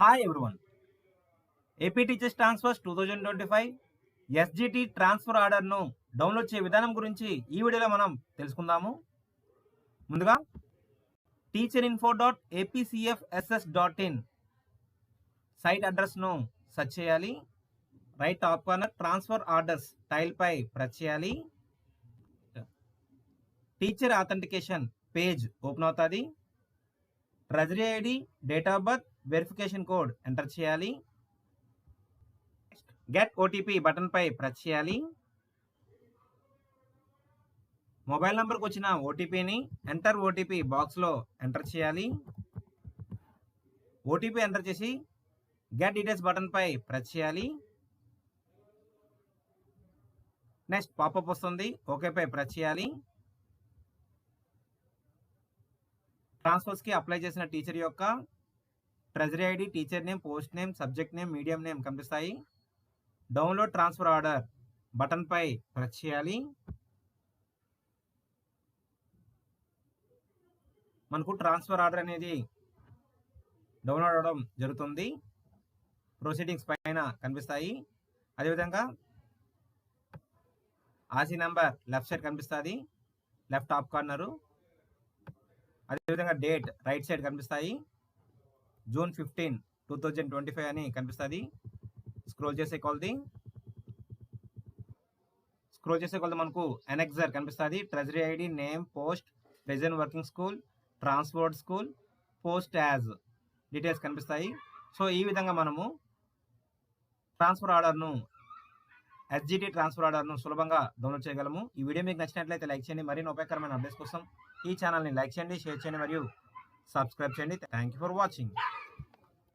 Hi everyone AP teachers transfers two thousand twenty five SGT transfer ఆర్డర్ను download చేసే విధానం గురించి ఈ వీడియోలో మనం తెలుసుకుందాము. ముందుగా teacher info dot APCFSS dot in site అడ్రస్ను search చేయాలి right top corner transfer orders టైల్పై press చేయాలి. టీచర్ అథెంటికేషన్ పేజ్ ఓపెన్ అవుతుంది. Treasury ID date of birth verification code enter చేయాలి. గెట్ ఓటీపీ బటన్ పై ప్రెస్ చేయాలి. మొబైల్ నంబర్కి వచ్చిన ఓటీపీని enter OTP బాక్స్లో ఎంటర్ చేయాలి. ఓటీపీ ఎంటర్ చేసి గెట్ డీటెయిల్స్ బటన్పై ప్రెస్ చేయాలి. నెక్స్ట్ పాపప్ వస్తుంది. ఓకేపై ప్రెస్ చేయాలి. ట్రాన్స్ఫర్స్కి అప్లై చేసిన టీచర్ యొక్క treasury ID teacher name post name subject name medium name కనిపిస్తాయి. డౌన్లోడ్ ట్రాన్స్ఫర్ ఆర్డర్ బటన్పై ప్రెస్ చేయాలి. మనకు ట్రాన్స్ఫర్ ఆర్డర్ అనేది డౌన్లోడ్ అవడం జరుగుతుంది. ప్రొసీడింగ్స్ పైన కనిపిస్తాయి. అదేవిధంగా ఆసీ నెంబర్ లెఫ్ట్ సైడ్ కనిపిస్తుంది. Left top corner. అదేవిధంగా డేట్ రైట్ సైడ్ కనిపిస్తాయి. June fifteen two thousand twenty five అని కనిపిస్తుంది. స్క్రోల్ చేసే కొలది. స్క్రోల్ చేసే కొలది మనకు ఎనెక్సర్ కనిపిస్తుంది. Treasury ID name post present working school transport school post as details కనిపిస్తాయి. సో ఈ విధంగా మనము ట్రాన్స్ఫర్ ఆర్డర్ను ఎస్జిటి ట్రాన్స్ఫర్ ఆర్డర్ను సులభంగా డౌన్లోడ్ చేయగలము. ఈ వీడియో మీకు నచ్చినట్లయితే లైక్ చేయండి. మరిన్ని ఉపయోగకరమైన అప్డేట్స్ కోసం ఈ ఛానల్ని లైక్ చేయండి షేర్ చేయండి మరియు సబ్స్క్రైబ్ చేయండి. Thank you for watching